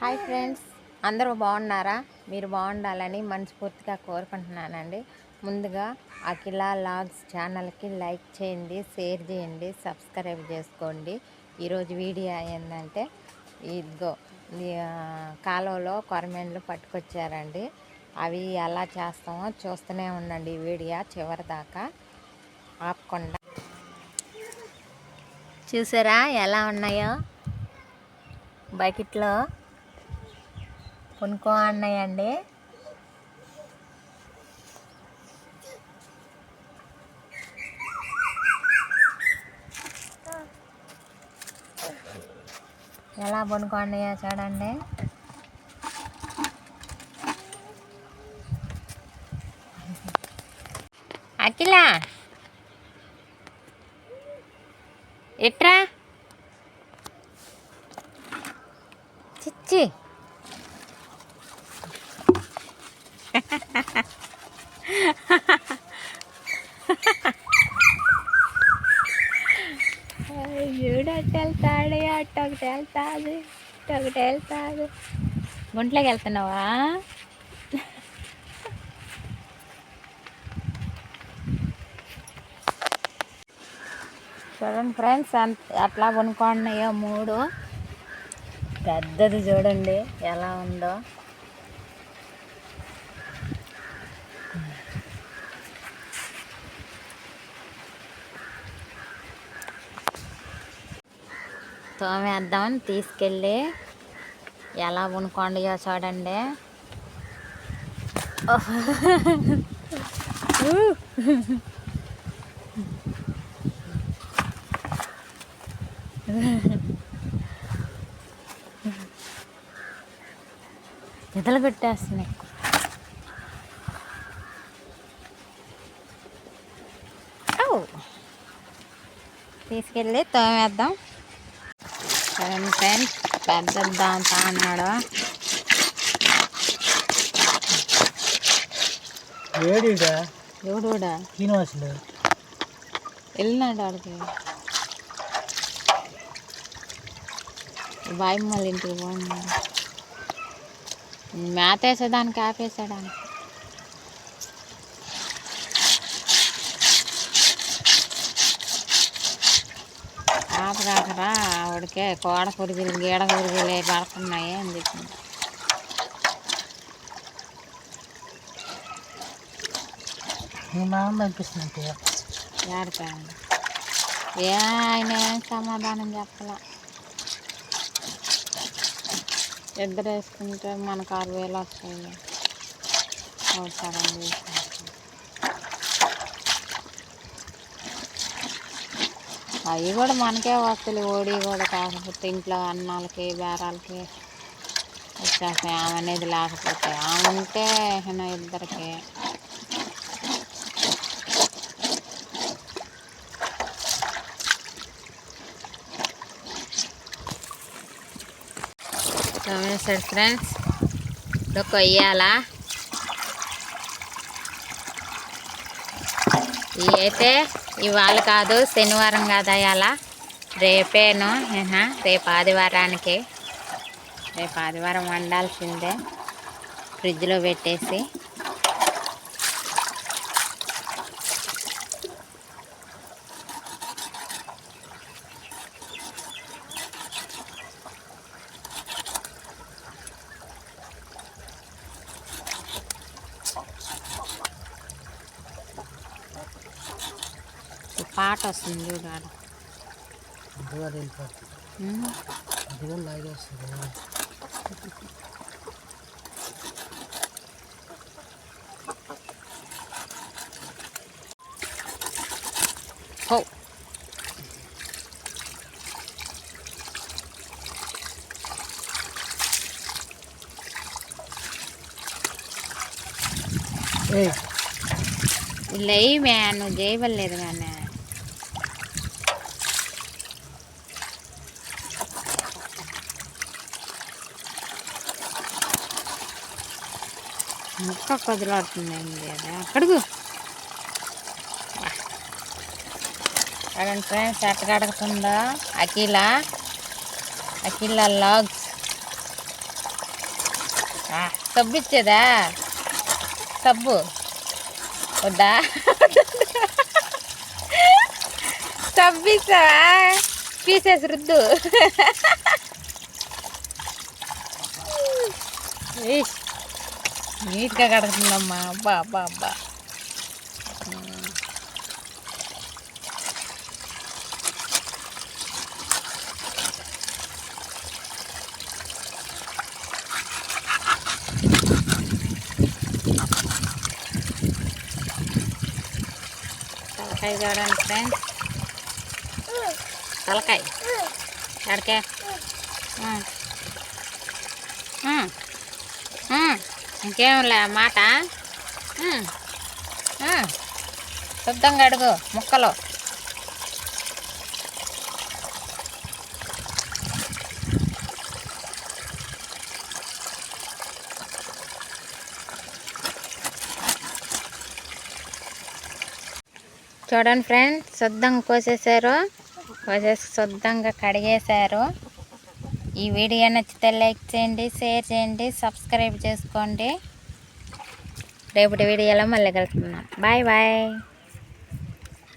Hi friends అందరూ బాగున్నారా? మీరు బాగుండాలని మనస్ఫూర్తిగా కోరుకుంటున్నానండి. ముందుగా అఖిల లాగ్స్ ఛానల్కి లైక్ చేయండి షేర్ చేయండి సబ్స్క్రైబ్ చేసుకోండి. ఈరోజు వీడియో ఏంటంటే ఇదిగో కాలువలో కొరమేన్లు పట్టుకొచ్చారండి. అవి ఎలా చేస్తామో చూస్తూనే ఉండండి వీడియో చివరి దాకా ఆపకుండా చూసారా ఎలా ఉన్నాయో? బకెట్లో పునుకో అన్నాయండి. ఎలా పునుకో అన్నయ్యో చూడండి. అఖిల! ఎట్రా చిచ్చి చూడట్టు వెళ్తాడు అట్ట ఒకటి వెళ్తాది ఇట్ట ఒకటి వెళ్తాడు గుంట్లోకి వెళ్తున్నావా చూడండి ఫ్రెండ్స్ అంత అట్లా కొనుక్కున్నాయో మూడు. పెద్దది చూడండి ఎలా ఉందో. తోమేద్దామని తీసుకెళ్ళి ఎలా కొనుక్కోండియో చూడండి. ఎదలు పెట్టేస్తున్నాయి! తీసుకెళ్ళి తోమేద్దాం. ఫ్రెండ్స్ పెద్ద దాంతో అన్నాడు ఎవడు కూడా శ్రీనివాసులు వెళ్ళినాడు ఆడికి. బాయమ్మ వాళ్ళ ఇంటికి పోయింది మేత వేసేదానికి ఆపేసాడానికి ఆపరాకరా ఆవిడకే కోడ పురుగులు గీడ పురుగులు పడుతున్నాయి అని చెప్పింది. మీ అనిపిస్తుంది ఏడిపోయింది ఏ ఆయన ఏం సమాధానం చెప్పాల? ఇద్దరు వేసుకుంటే మనకు ఆరు వేలు వస్తాయి. ఒక అవి కూడా మనకే వస్తాయి. ఓడి కూడా కాకపోతే ఇంట్లో అన్నాలకి బేరాలకి వచ్చేస్తాయి. ఆమె అనేది లేకపోతే ఆమె ఉంటే ఇద్దరికి. ఇద్దరికి వేసాడు ఫ్రెండ్స్ ఇదో కొయ్యాలా ఇవి అయితే ఇవాళ కాదు శనివారం కాదు అయ్యాల రేపేను రేపు ఆదివారానికి. రేపు ఆదివారం వండాల్సిందే. ఫ్రిడ్జ్లో పెట్టేసి. పాట వస్తుంది చూడు ఆడ. ఇదిగో వెళ్ళిపోతుంది ఉమ్. ఇదిగో లాగేస్తుంది హో ఏ లేయి మే నువ్వు చేయవలేదు కానీ ముక్క కదిలాడుతుందండి అది? అక్కడికి చూడండి ఫ్రెండ్స్ ఎట్ట కడుగుతుందో. అఖిల అఖిల లాగ్స్. సబ్బు ఇచ్చేదా? సబ్బు. వద్దా? సబ్బు ఇస్తావా పీసేసి రుద్దు. నీట్గా కడుగుతుందమ్మా అబ్బా అబ్బా అబ్బా తలకాయ చూడండి ఫ్రెండ్స్ తలకాయ ఎడకే ఇంకేమిలే మాట? శుద్ధంగా అడుగు ముక్కలు. చూడండి ఫ్రెండ్స్ శుద్ధంగా కోసేసారు కోసేసి శుద్ధంగా కడిగేశారు. ఈ వీడియో నచ్చితే లైక్ చేయండి షేర్ చేయండి సబ్స్క్రైబ్ చేసుకోండి. రేపటి వీడియోలో మళ్ళీ కలుస్తున్నాం బాయ్ బాయ్.